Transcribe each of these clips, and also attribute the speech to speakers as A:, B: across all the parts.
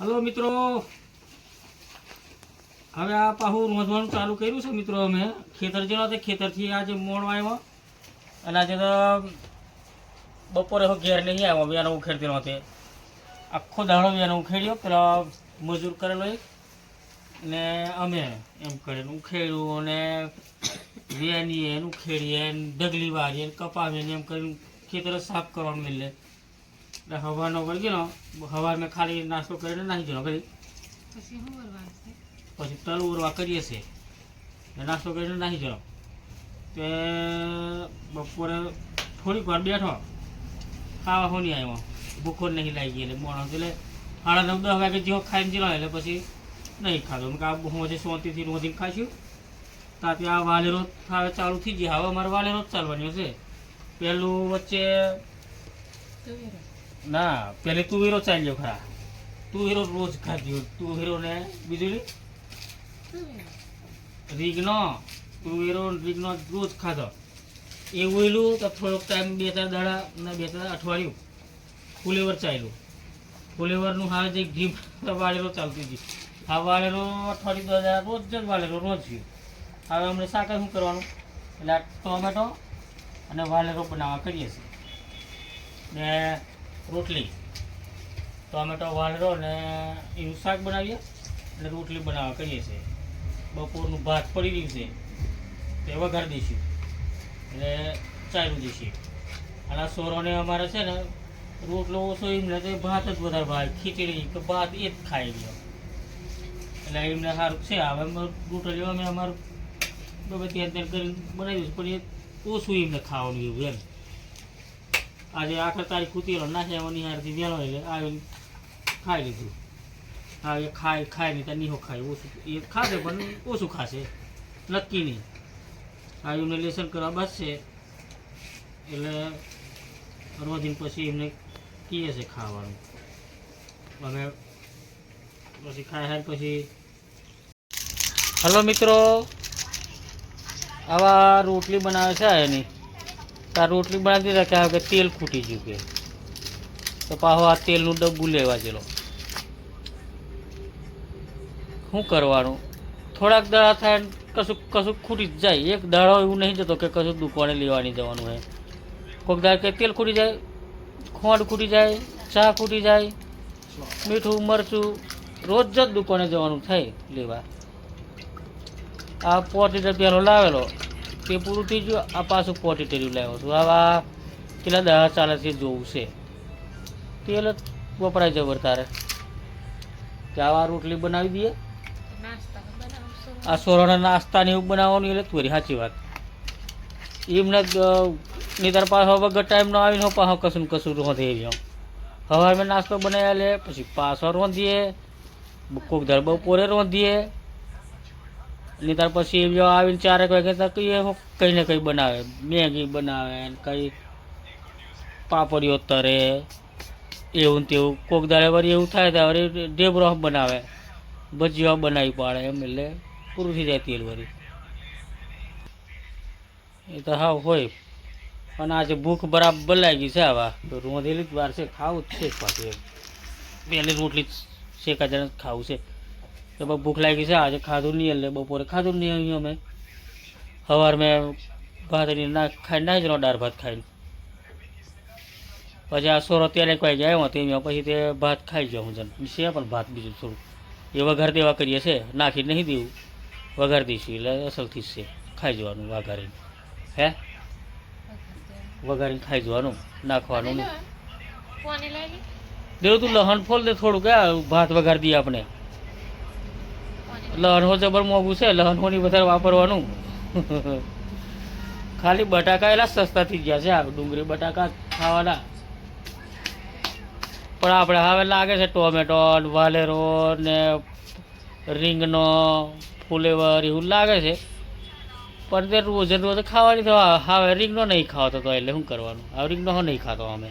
A: Hello મિત્રો. હવે આ પાહું રોંધવાનું ચાલુ કર્યું છે મિત્રો અમે. ખેતર જેવા તે ખેતરથી આજે મોણ આવ્યો. અને આજે તો બપોરે હું ઘેર નહીં આવ્યો. વેનો ઉખેડતી નહોતી. આખો દાડો વેનો ઉખેડ્યો. પેલા મજૂર કરેલો એક. ને અમે એમ કરીને ઉખેડ્યું અને વેનીએ ઉખેડીએ ડગલી વાળીએ કપાવીએ એમ કરીને ખેતર સાફ કરવાનું મિલે. એટલે હવાનો વળી ગયો હવાર મેં ખાલી નાસ્તો કરીને નાખી ગયો. કરી
B: પછી
A: તલ ઉરવા કરીએ છીએ. નાસ્તો કરીને નાખી ગયો. તે બપોરે થોડીક વાર બેઠો. ખાવા હોની આવ્યો. ભૂખો નહીં લાગી એટલે મોણો એટલે સાડા નવ દસ વાગે જેવો ખાઈને જેલો એટલે પછી નહીં ખાધો. મેં કહા હું હજી શાંતિથી રોધીને ખાશું તાથી આ વાલેરો હવે ચાલુ થઈ ગયા. હવે અમારે વાલેરો જ ચાલવાની હશે પહેલું વચ્ચે ના, પેલી હીરો ચાલ્યો ખરા. તું હીરો રોજ ખાધ્યો તુવેરો ને બીજું રીગનો. તું હીરો રીગનો રોજ ખાધો. એ ઉયલું તો થોડોક ટાઈમ બે ચાર દાડા ને બે ચાર અઠવાડિયું ફુલેવર ચાલ્યું. ફુલેવરનું હા જે ઘી વાળેલો ચાલતી હતી આ વાળેલો અઠવાડિયું, દસ દાડા રોજ જ વાળેલો, રોજ ગયું હવે અમને શાક શું કરવાનું? એટલે ટોમેટો અને વાળેલો બનાવવા કરીએ છીએ. ને રોટલી. ટોમેટો વાલેરો ને એવું શાક બનાવીએ અને રોટલી બનાવવા કરીએ છીએ. બપોરનું ભાત પડી રહ્યું છે, તે વઘાર દઈશું. એટલે ચાલ્યું દઈશું. અને આ સોરોને અમારે છે ને, રોટલો ઓછો એમને તો ભાત જ વધારે ભાવે. ખીચડી કે ભાત એ જ ખાઈ ગયો એટલે એમને સારું છે. હવે અમે રોટલીઓ અમે અમારું બધી ત્યાં કરી કરીને બનાવી પણ એ ઓછું એમને ખાવાનું એવું એમ. આજે આખર તારીખ ઉતરેલો નાખે એમાં નિહાળથી વેળો એટલે આવીને ખાઈ લીધું. હા, એ ખાય ખાય નહીં ત્યાં નીહો ખાય, ઓછું એ ખાશે પણ ઓછું ખાશે, નક્કી નહીં. આ એમને લેસન કરવા બસશે એટલે રોજીન પછી એમને કીએ છે ખાવાનું. હવે પછી ખાય ખાય પછી હલો મિત્રો, આવા રોટલી બનાવે છે એની. તો આ રોટલી બનાવી દીધા કે હવે તેલ ખૂટી ગયું કે. તો પાછો આ તેલનું ડબ્બુ લેવા જેલો શું કરવાનું? થોડાક દાડા થાય કશું કશું ખૂટી જ જાય. એક દાડો એવું નહીં જતો કે કશું દુકાને લેવાની જવાનું હોય. કોઈક દાડ કે તેલ ખૂટી જાય, ખોંડ ખૂટી જાય, ચા ખૂટી જાય, મીઠું, મરચું, રોજ જ દુકાને જવાનું થાય લેવા. આ પોટ લીટર પહેલો લાવેલો. તે પૂરું થઈ ગયું, આ પાછું પોટ લીટર લાવ્યો છું આવા કેટલા દસ ચાલીસથી જોવું છે. તેલ વપરાય જબર તારે. આવા રોટલી બનાવી દઈએ. આ સોરાના નાસ્તાની એવું બનાવવાનું એટલે તું સાચી વાત. એમને નીતર પાછો વગર ટાઈમ ન આવીને પાછો કશું કશું રોંધી એમ હવે અમે નાસ્તો બનાવ્યા લે પછી પાછો રોંધીએ, કોક ધર બપોરે રોંધીએ નીતર પછી જો આવીને ચારેક વાગે તક કઈ કંઈ ને કંઈ બનાવે. મેગી બનાવે કંઈ પાપડીઓ તરે. એવું ને તેવું. કોક દાડે વળી એવું થાય તો વળી ઢેબરો બનાવે. ભજીયા બનાવી પાડે એમ એટલે પૂરું થઈ જાય તેલ વળી. એ તો હાવ હોય. પણ આજે ભૂખ બરાબર લાગી છે આવા. રોંધેલી જ વાર છે. ખાવું જ છે પાછું પહેલી રોટલી શેકા જણ ખાવું છે. તો બહુ ભૂખ લાગી છે આજે ખાધું નહીં એટલે બપોરે ખાધું નહીં અહીં અમે. સવાર મેં ભાત એની ના ખાઈ ના જ દાળ ભાત ખાઈને. પછી આ સોરો ત્યારે કોઈ જાય એમાં તેમાં પછી તે ભાત ખાઈ જાઉં જન. છે પણ ભાત બીજું થોડું. એ વઘાર દેવા કરીએ છે નાખી નહીં દેવું. વઘાર દઈશું એટલે અસલથી જ છે ખાઈ જવાનું વઘારીને. હે? વઘારીને ખાઈ જવાનું નાખવાનું નહીં. દેવું તું લહણ ફોલ દે થોડું કે આ ભાત વઘાર દઈએ આપણે.
B: કોને
A: લહણ હો જબર મોંઘું છે લહણ હોની વધારે વાપરવાનું. ખાલી બટાકા એલા સસ્તા થઈ ગયા છે આ ડુંગળી બટાકા ખાવાના. પણ આપણે હવે લાગે છે ટોમેટો, વાલેરો ને રીંગનો, ફુલેવર એવું લાગે છે. પણ તે રોજે રોજ ખાવાની તો હવે રીંગનો નહીં ખાવતો તો એટલે શું કરવાનું? હવે રીંગનો નહીં ખાતો અમે.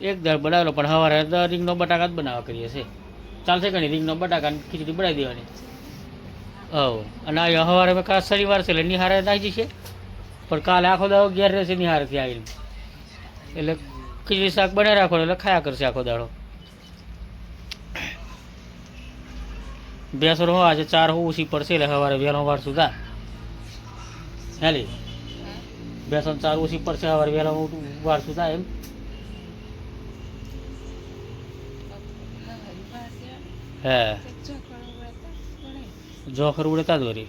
A: એક દર બનાવેલો, પણ હવે રીંગનો બટાકા જ બનાવવા કરીએ છીએ. ચાલશે કે નહીં? રીંગનો બટાકા ખીચડી બનાવી દેવાની. હવ અને આ સવારે મેં કાલ શનિવાર છે એટલે નિહારે નાખી છે પણ કાલે આખો દાડો ઘેર રહેશે નિહારેથી આવીને. એટલે ખીચડી શાક બનાવી રાખવાનું એટલે ખાયા કરશે આખો દાડો. ભેંસો હો આજે ચાર હો ઓછી પડશે એટલે સવારે વહેલો વાર સુધા હેલી? ભેંસો ચાર ઓછી પડશે સવારે વહેલો વાર સુધા એમ. હે. જોખર ઉડતા જ વરી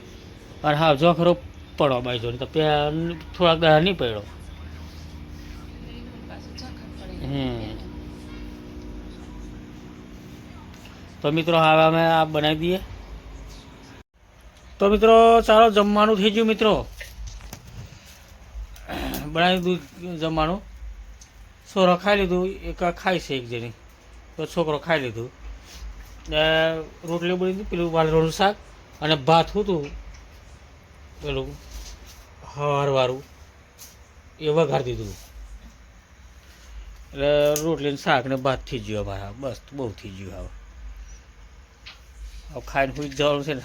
A: અને હા, જોખરો પડો બાઈ જોડે તો થોડાક દાડા નહીં પડ્યો. હમ. તો મિત્રો, હવે અમે આ બનાવી દઈએ. તો મિત્રો, ચાલો, જમવાનું થઈ ગયું મિત્રો. બનાવી દીધું જમવાનું. છોરો ખાઈ લીધું, એક ખાય છે એક જણી તો છોકરો ખાઈ લીધું. રોટલી બની હતી, પેલું વાલરોનું શાક અને ભાત હતું? પેલું હવારવાળું એ વઘાર દીધું. એટલે રોટલીને શાક ને ભાત થઈ ગયું અમારા. બસ, બહુ થઈ ગયું હવે. હવે ખાઈને હું જવાનું છે ને.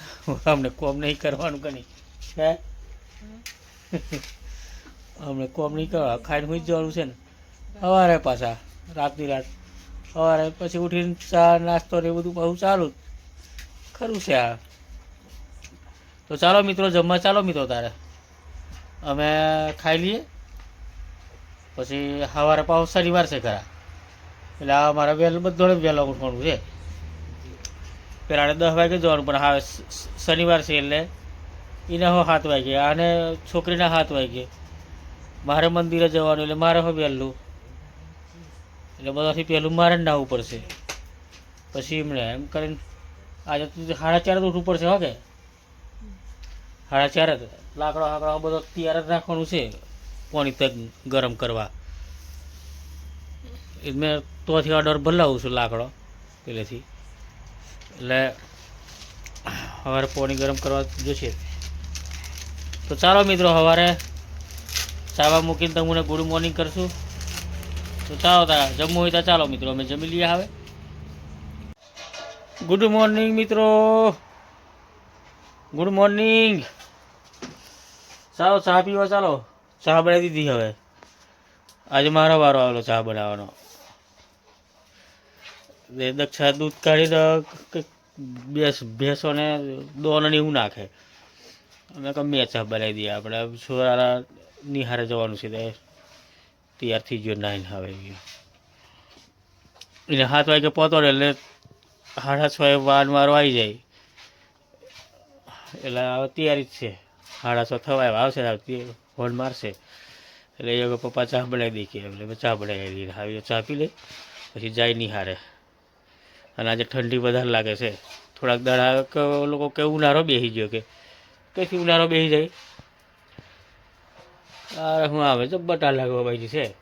A: અમને કોમ નહીં કરવાનું કે નહીં. હે? અમને કોમ નહીં કરવા ખાઈને હું જવાનું છે ને. સવારે પાછા, રાતની રાત. સવારે પછી ઉઠીને ચા, નાસ્તો ને બધું બહુ ચાલુ. ખરું છે આ તો ચાલો મિત્રો, જમવા ચાલો મિત્રો તારે. અમે ખાઈ લઈએ. પછી સવારે પાછું શનિવાર છે ખરા. એટલે આ મારે વહેલું બધું વહેલો ઉઠવાનું છે. પેલા દસ વાગે જવાનું, પણ હા શનિવાર છે એટલે એના હો સાત વાગે અને છોકરીના સાત વાગે. મારે મંદિરે જવાનું, એટલે મારે હો વહેલું. એટલે બધાથી પહેલું મારે નાહવું પડશે. પછી એમણે એમ કરીને આજે સાડા ચાર જ ઉઠવું પડશે, હો કે? સાડા ચાર જ લાકડો હાકડો બધો તૈયાર જ રાખવાનું છે પાણી તક ગરમ કરવા. એ મેં તોથી ઓર્ડર ભલાવું છું લાકડો પહેલેથી એટલે સવારે પાણી ગરમ કરવા જોશે તો ચાલો મિત્રો, સવારે ચાવા મૂકીને તમને ગુડ મોર્નિંગ કરશું. તો ચાલો તારા જમવું હોય તો ચાલો મિત્રો, અમે જમી લઈએ હવે. ગુડ મોર્નિંગ મિત્રો. ગુડ મોર્નિંગ ચાલો, ચા પીવા ચાલો. ચા બનાવી દીધી હવે. આજે મારો વારો આવેલો ચા બનાવવાનો. દક્ષા દૂધ કાઢી દો બેસ ભેંસોને દોન એવું નાખે. અમે મેં ચા બનાવી દઈએ આપણે. છોરા નિહારે જવાનું છે તૈયાર થઈ ગયો નાઈન હવે ગયો એને સાત વાગે પહોંચો એટલે સાડા છ એ વાન મારો આવી જાય. એટલે હવે તૈયારી જ છે. સાડા છ થવા આવશે ફોન મારશે. એટલે એ પપ્પા ચા બનાવી દે કે એટલે ચા બનાવી દઈએ આવી ચા પી લે, પછી જાય નિહારે અને આજે ઠંડી વધારે લાગે છે. થોડાક દાડા લોકો કે ઉનાળો બેસી ગયો કે, કઈથી ઉનાળો બેસી જાય? અરે હું આવે? છે બટા લાગવા બાજુ છે.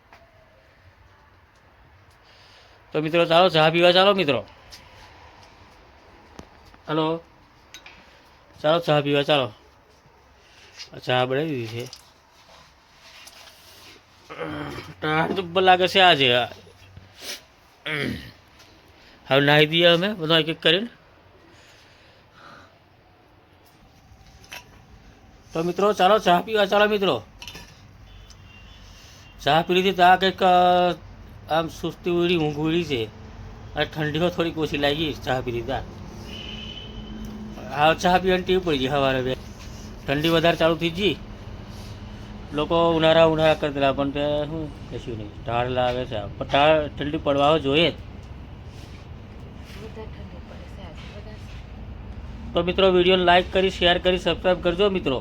A: તો મિત્રો, ચાલો, ચા પીવા ચાલો મિત્રો. હલો? ચાલો, ચા પીવા ચાલો. ચા બનાવી દીધી છે. જબ્બર લાગે છે આજે. હવે નાહી દઈએ અમે, બધા એક એક કરીને. તો મિત્રો, ચાલો, ચા પીવા ચાલો મિત્રો. ચા પી લીધી તો આ કંઈક આમ સુસ્તી ઉડી ઊંઘ ઉડી છે. અને ઠંડીઓ થોડીક ઓછી લાગી ચા પી લીધા. હા ચા પીવાની ટેવ પડી ગઈ સવારે બે. ઠંડી વધારે ચાલુ થઈ ગઈ. લોકો ઉનાળા ઉનાળા કરતા પણ તે શું કશું નહીં. ટાળ લાગે છે પણ ટાળ ઠંડી પડવા જોઈએ જ. તો મિત્રો વીડિયો લાઈક કરી શેર કરી સબસ્ક્રાઈબ કરજો મિત્રો.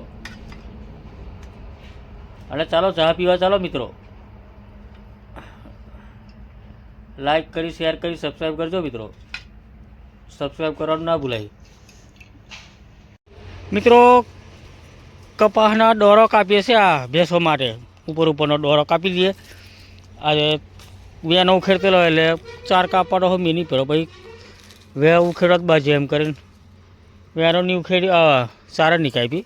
A: અને ચાલો ચા પીવા ચાલો મિત્રો. લાઈક કરી શેર કરી સબસ્ક્રાઈબ કરજો મિત્રો. સબસ્ક્રાઈબ કરવાનું ના ભૂલાય. મિત્રો, કપાસના દોરો કાપીએ છીએ આ ભેંસો માટે. ઉપર ઉપરનો દોરો કાપી દઈએ. આજે વેનો ઉખેડતેલો એટલે ચાર કાપવાનો હોય મિની પેલો. પછી વે ઉખેડો જ બાજુ એમ કરીને વેનો ની ઉખેડી ચાર નહીં કાપી.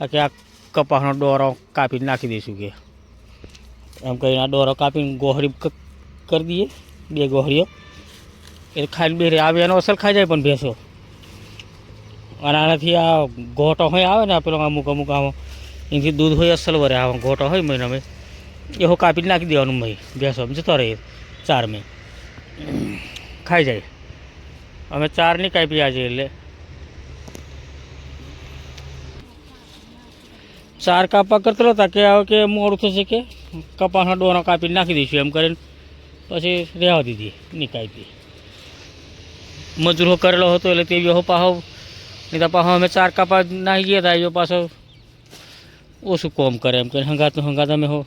A: બાકી આ કપાસનો દોરો કાપીને નાખી દઈશું કે. એમ કરીને આ દોરો કાપીને ગોહરી ક- कर दिए बेगो हरियो ये खाई बे रे आवे असल खाई जाए भेसो। आना थी आ घोट हो पे अमुक अमुक आम। इन थी दूध हो असल वरे आ घोट हो महीना में। यो कापी नाखी दे भाई भेसो जो रे चार में। खाई जाए। अमे चार नहीं कापी आज ए चार कापा करते ताकि आओ के मोड़ थे के कपा डोना कापी नाखी दईसू एम करें પછી રહેવા દીધી, નીકાળી મજૂરો કરેલો હતો એટલે તે બી પાહો, નહીં તો પાછો અમે ચાર કાપા નાહી ગયા હતા એ પાછો ઓછું કોમ કરે એમ કે હંગાતનું હંગાત અમે હો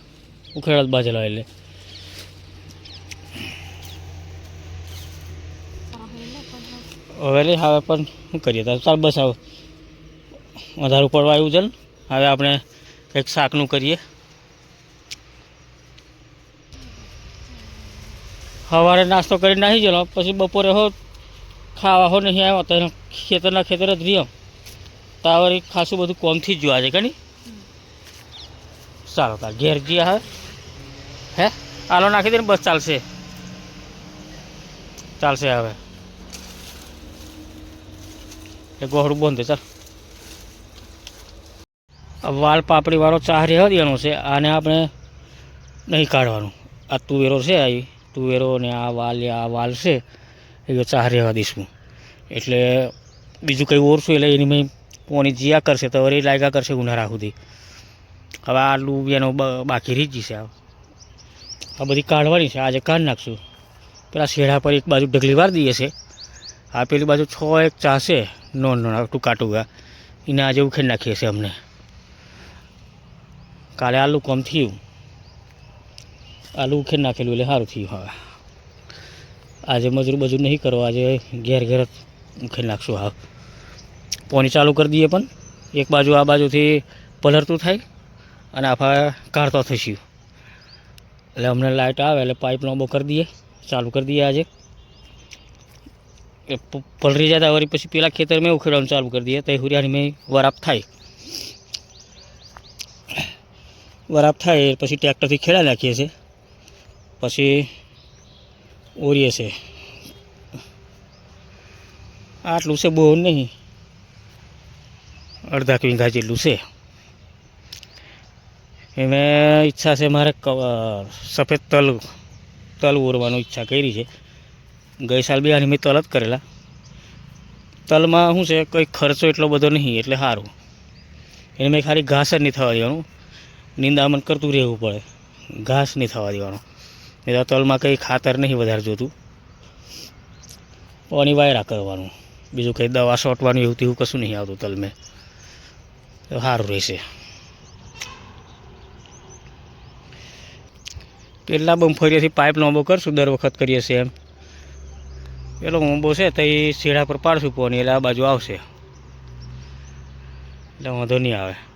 A: ઉખેડા બાજેલો એટલે હવે હવે પણ શું કરીએ? તાર ચાલ બસ, હવે. વધારે પડવા આવ્યું છે ને, હવે આપણે કંઈક શાકનું કરીએ. સવારે નાસ્તો કરીને નાહી ગયેલો, પછી બપોરે હો ખાવા હો નહીં આવ્યો, તો એના ખેતરના ખેતર જ રહ્યો. તાવર ખાસું બધું કોમથી જ જોવા છે કે નહીં? ચાલો તાર ઘેર જઈએ હવે. હે? આલો નાખી દે ને, બસ ચાલશે. ચાલશે હવે. એ ગોહડું બંધ ચાલ. વાલ પાપડીવાળો ચાહ રહેવા દેવાનો છે, આને આપણે નહીં કાઢવાનું. આ તુવેરો છે આ તુવેરો ને આ વાલ આ વાલ છે, એ ચાહ રહેવા દઈશું એટલે બીજું કંઈ ઓરશું એટલે એની મેં પોની જીયા કરશે, તો એ લાગ્યા કરશે ઉનાળા સુધી. હવે આટલું એનો બાકી રીજી છે આ. બધી કાઢવાની છે, આજે કાઢ નાખશું. પેલા શેઢા પર એક બાજુ ઢગલી વાર દઈએ છે. આ પેલી બાજુ છ એક ચા છે, નોન નોન ટૂંકા ટૂંકા. એને આજે ઉખેડી નાખીએ છીએ અમને. કાલે આલુ કોમ થયું. આલુ ઉખેર નાખેલું એટલે સારું થયું હવે. આજે મજૂર બજૂર નહીં કરવા આજે ઘેર ઘેર જ ઉખેડી નાખશું હા પોની ચાલુ કરી દઈએ પણ એક બાજુ આ બાજુથી પલરતું થાય અને આફા કાઢતો થઈશું. એટલે અમને લાઇટ આવે એટલે પાઇપ લાંબો કરી દઈએ, ચાલુ કરી દઈએ આજે. પલરી જતા વળી પછી પેલા ખેતરમાં ઉખેડવાનું ચાલુ કરી દઈએ તો હુરિયાની મેં વરાપ થાય. વરાપ થાય પછી ટ્રેક્ટરથી ખેડા નાખીએ છીએ. પછી ઓરીએ છે. આટલું છે બહુ નહીં. અડધા વીઘા જેટલું છે. એને ઈચ્છા છે મારે સફેદ તલ તલ ઓરવાની ઈચ્છા કરી છે. ગઈ સાલ બી આની મેં તલ જ કરેલા. તલમાં શું છે, કંઈ ખર્ચો એટલો બધો નહીં, એટલે સારું. એને મેં ખાલી ઘાસ જ નહીં થવા દેવાનું. નિંદામણ કરતું રહેવું પડે. ઘાસ નહીં થવા દેવાનું. તો તલમાં કંઈ ખાતર નહીં વધારે જોતું. પાણી વાયરા કરવાનું. બીજું કંઈ દવા છોટવાનું એવું તેવું કશું નહીં આવતું તલમે. તો સારું રહેશે. પેલા બમફળિયાથી પાઇપ લાંબો કરશું, દર વખત કરીએ છીએ એમ. પેલો ઊંબો છે તો એ શેડા પર પાડશું પોની એટલે આ બાજુ આવશે. એટલે વાંધો નહીં આવે.